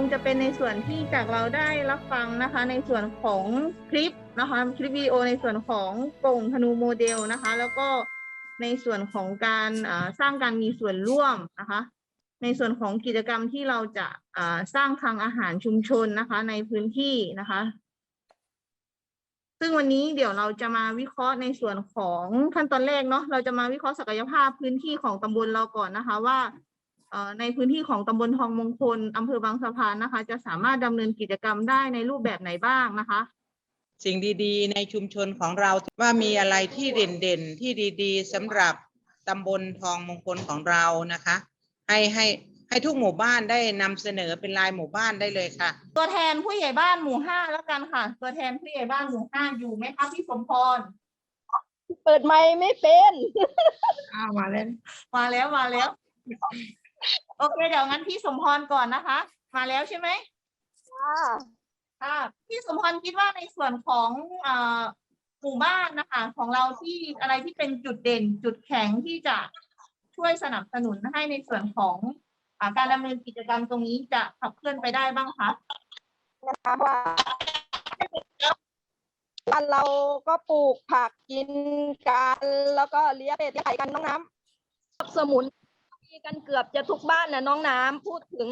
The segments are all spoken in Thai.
งจะเป็นในส่วนที่จากเราได้รับฟังนะคะ ในส่วนของคลิปนะคะคลิปวิดีโอในส่วนของกล่งธนูโมเดลนะคะ แล้วก็ในส่วนของการสร้างการมีส่วนร่วมนะคะ ในส่วนของกิจกรรมที่เราจะสร้างคลังอาหารชุมชนนะคะ ในพื้นที่นะคะ ซึ่งวันนี้เดี๋ยวเราจะมาวิเคราะห์ในส่วนของขั้นตอนแรกเนาะเราจะมาวิเคราะห์ศักยภาพพื้นที่ของตำบลเราก่อนนะคะว่า ในพื้นที่ของตำบลทองมงคลอำเภอบางสะพานนะคะ จะสามารถดำเนินกิจกรรมได้ในรูปแบบไหนบ้างนะคะ สิ่งดีๆ ในชุมชนของเราว่ามีอะไรที่เด่นๆที่ดีๆสำหรับตำบลทองมงคลของเรานะคะ ให้ให้ให้ทุกหมู่บ้านได้นำเสนอเป็นรายหมู่บ้านได้เลยค่ะ ตัวแทนผู้ใหญ่บ้านหมู่ห้าแล้วกันค่ะ ตัวแทนผู้ใหญ่บ้านหมู่ห้าอยู่ไหมคะพี่สมพรเปิดไมค์ไม่เป็น อ้าวมาแล้ว มาแล้วมาแล้ว โอเค เดี๋ยวงั้นพี่สมพรก่อนนะคะ มาแล้วใช่ไหมค่ะพี่สมพรคิดว่าในส่วนของเอ่อหมู่บ้านนะคะ ของเราที่อะไรที่เป็นจุดเด่น จุดแข็งที่จะช่วยสนับสนุนให้ในส่วนของอ่าการดำเนินกิจกรรมตรงนี้จะขับเคลื่อนไปได้บ้างคะนะคะว่าบ้านเราก็ปลูกผักกินกัน แล้วก็เลี้ยงเป็ดเลี้ยงไก่กันน้องน้ำสมุน มีกันเกือบจะทุกบ้านนะน้องน้ำพูดถึง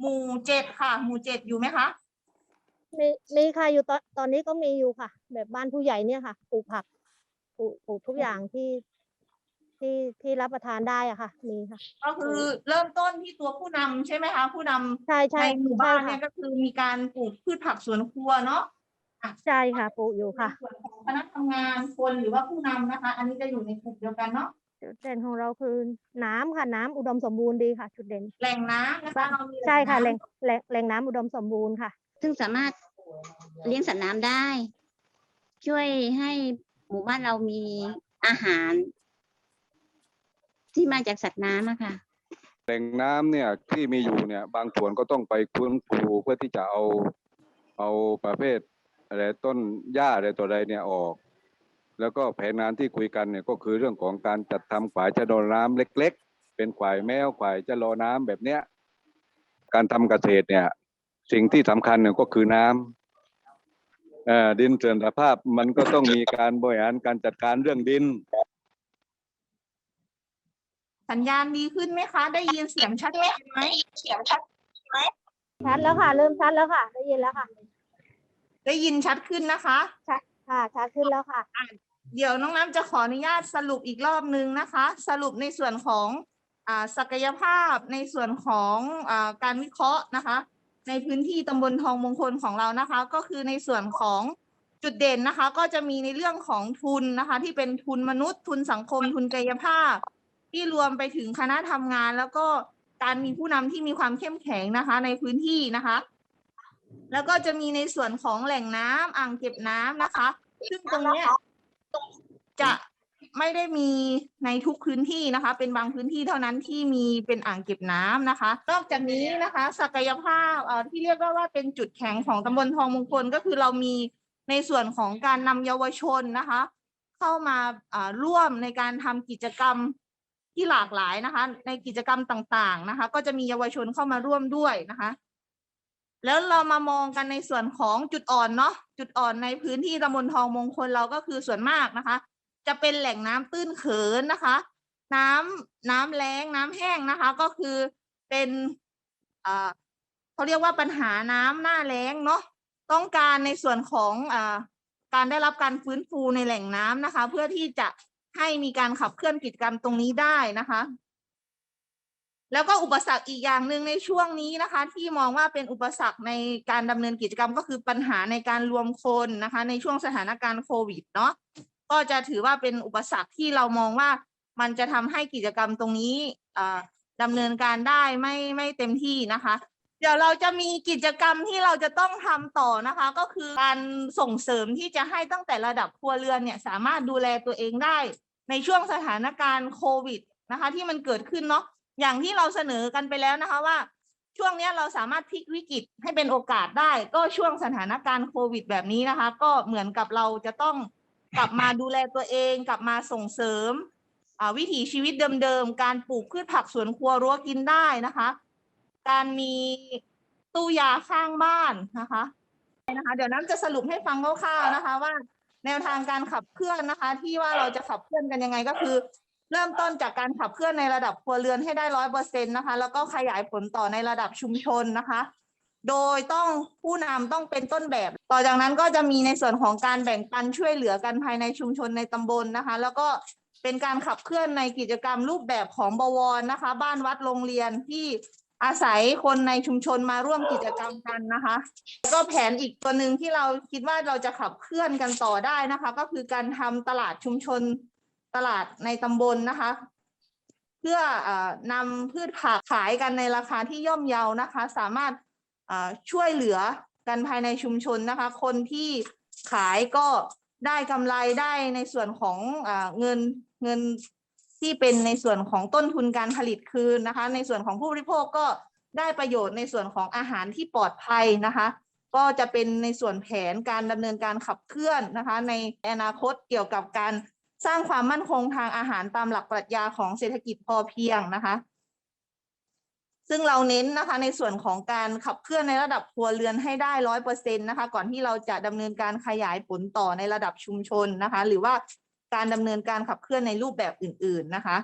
หมู่เจ็ดค่ะ หมู่เจ็ดอยู่ไหมคะมีมีค่ะอยู่ตอนตอนนี้ก็มีอยู่ค่ะ แบบบ้านผู้ใหญ่เนี่ยค่ะปลูกผักปลูกปลูกทุกอย่างที่ที่ที่รับประทานได้อะค่ะ มีค่ะ ก็คือเริ่มต้นที่ตัวผู้นำใช่ไหมคะ ผู้นำใช่ใช่ในหมู่บ้านใช่เนี่ค่ะยก็คือมีการปลูกพืชผักสวนครัวเนาะ ใช่ค่ะปลูกอยู่ค่ะในส่วนของคณะทำงานคนหรือว่าผู้นำนะคะ อันนี้จะอยู่ในกลุ่มเดียวกันเนาะ จุดเด่นของเราคือน้ำค่ะน้ำอุดมสมบูรณ์ดีค่ะ จุดเด่น แหล่งน้ำนะคะเรามีใช่ค่ะแหน้ำล่งแหล่งแหล่งน้ำอุดมสมบูรณ์ค่ะ ซึ่งสามารถเลี้ยงสัตว์น้ำได้ ช่วยให้หมู่บ้านเรามีอาหาร ที่มาจากสัตว์น้ำอะค่ะ แหล่งน้ำเนี่ยที่มีอยู่เนี่ยบางส่วนก็ต้องไปฟื้นฟูเพื่อที่จะเอาเอาประเภทอะไรต้นหญ้าอะไรตัวใดเนี่ยออก แล้วก็แผนงานที่คุยกันเนี่ยก็คือเรื่องของการจัดทำฝายชะลอน้ำเล็ก ๆ เป็นฝายแมวฝายชะลอน้ำแบบเนี้ยการทำเกษตรเนี่ย สิ่งที่สำคัญเนี่ยก็คือน้ำเอ่อดินเสื่อมสภาพมันก็ต้องมีการบริหารการจัดการเรื่องดิน สัญญาณดีขึ้นไหมคะ ได้ยินเสียงชัดเจนไหมเสียงชัดชัดแล้วค่ะ เริ่มชัดแล้วค่ะ ได้ยินแล้วค่ะ ได้ยินชัดขึ้นนะคะค่ะชัดขึ้นแล้วค่ะ เดี๋ยวน้องน้ำจะขออนุญาตสรุปอีกรอบนึงนะคะ สรุปในส่วนของศักยภาพในส่วนของอการวิเคราะห์นะคะ ในพื้นที่ตำบลทองมงคลของเรานะคะ ก็คือในส่วนของจุดเด่นนะคะ ก็จะมีในเรื่องของทุนนะคะ ที่เป็นทุนมนุษย์ทุนสังคม ทุนกายภาพ ที่รวมไปถึงคณะทำงาน แล้วก็การมีผู้นำที่มีความเข้มแข็งนะคะ ในพื้นที่นะคะ แล้วก็จะมีในส่วนของแหล่งน้ำอ่างเก็บน้ำนะคะ ซึ่งตรงเนี้ย จะไม่ได้มีในทุกพื้นที่นะคะ เป็นบางพื้นที่เท่านั้นที่มีเป็นอ่างเก็บน้ำนะคะ นอกจากนี้นะคะ ศักยภาพเอ่อที่เรียกว่าเป็นจุดแข็งของตำบลทองมงคลก็คือเรามีในส่วนของการนำเยาวชนนะคะ เข้ามาอ่าร่วมในการทำกิจกรรมที่หลากหลายนะคะ ในกิจกรรมต่างๆนะคะ ก็จะมีเยาวชนเข้ามาร่วมด้วยนะคะ แล้วเรามามองกันในส่วนของจุดอ่อนเนาะจุดอ่อนในพื้นที่ตำบลทองมงคลเราก็คือส่วนมากนะคะ จะเป็นแหล่งน้ำตื้นเขินนะคะ น้ำน้ำแล้งน้ำแห้งนะคะ ก็คือเป็นเขาเรียกว่าปัญหาน้ำหน้าแล้งเนาะต้องการในส่วนของอการได้รับการฟื้นฟูในแหล่งน้ำนะคะ เพื่อที่จะให้มีการขับเคลื่อนกิจกรรมตรงนี้ได้นะคะ แล้วก็อุปสรรคอีกอย่างหนึ่งในช่วงนี้นะคะ ที่มองว่าเป็นอุปสรรคในการดำเนินกิจกรรมก็คือปัญหาในการรวมคนนะคะ ในช่วงสถานการณ์โควิดเนาะ ก็จะถือว่าเป็นอุปสรรคที่เรามองว่ามันจะทำให้กิจกรรมตรงนี้อ่าดำเนินการได้ไม่ไม่เต็มที่นะคะ เดี๋ยวเราจะมีกิจกรรมที่เราจะต้องทำต่อนะคะ ก็คือการส่งเสริมที่จะให้ตั้งแต่ระดับครัวเรือนเนี่ยสามารถดูแลตัวเองได้ ในช่วงสถานการณ์โควิดนะคะ ที่มันเกิดขึ้นเนาะอย่างที่เราเสนอกันไปแล้วนะคะว่า ช่วงนี้เราสามารถพลิกวิกฤตให้เป็นโอกาสได้ ก็ช่วงสถานการณ์โควิดแบบนี้นะคะ ก็เหมือนกับเราจะต้อง กลับมาดูแลตัวเองกลับมาส่งเสริมวิถีชีวิตเดิมๆ การปลูกพืชผักสวนครัวรั้วกินได้นะคะ การมีตู้ยาข้างบ้านนะคะนะคะ เดี๋ยวน้ำจะสรุปให้ฟังคร่าวๆนะคะ ว่าแนวทางการขับเคลื่อนนะคะ ที่ว่าเราจะขับเคลื่อนกันยังไงก็คือ เริ่มต้นจากการขับเคลื่อนในระดับครัวเรือนให้ได้ร้อยเปอร์เซ็นต์นะคะ แล้วก็ขยายผลต่อในระดับชุมชนนะคะ โดยต้องผู้นำต้องเป็นต้นแบบ ต่อจากนั้นก็จะมีในส่วนของการแบ่งปันช่วยเหลือกันภายในชุมชนในตำบลนะคะ แล้วก็เป็นการขับเคลื่อนในกิจกรรมรูปแบบของบวรนะคะ บ้านวัดโรงเรียนที่อาศัยคนในชุมชนมาร่วมกิจกรรมกันนะคะแล้วก็แผนอีกตัวหนึ่งที่เราคิดว่าเราจะขับเคลื่อนกันต่อได้นะคะ ก็คือการทำตลาดชุมชนตลาดในตำบลนะคะ เพื่อออนำพืชผักขายกันในราคาที่ย่อมเยานะคะ สามารถ ช่วยเหลือกันภายในชุมชนนะคะ คนที่ขายก็ได้กำไรได้ในส่วนของเออเงินเงินที่เป็นในส่วนของต้นทุนการผลิตคืนนะคะ ในส่วนของผู้บริโภคก็ได้ประโยชน์ในส่วนของอาหารที่ปลอดภัยนะคะ ก็จะเป็นในส่วนแผนการดำเนินการขับเคลื่อนนะคะ ในอนาคตเกี่ยวกับการสร้างความมั่นคงทางอาหารตามหลักปรัชญาของเศรษฐกิจพอเพียงนะคะ ซึ่งเราเน้นนะคะในส่วนของการขับเคลื่อนในระดับครัวเรือนให้ได้ร้อยเปอร์เซ็นต์นะคะ ก่อนที่เราจะดำเนินการขยายผลต่อในระดับชุมชนนะคะ หรือว่าการดำเนินการขับเคลื่อนในรูปแบบอื่น ๆนะคะ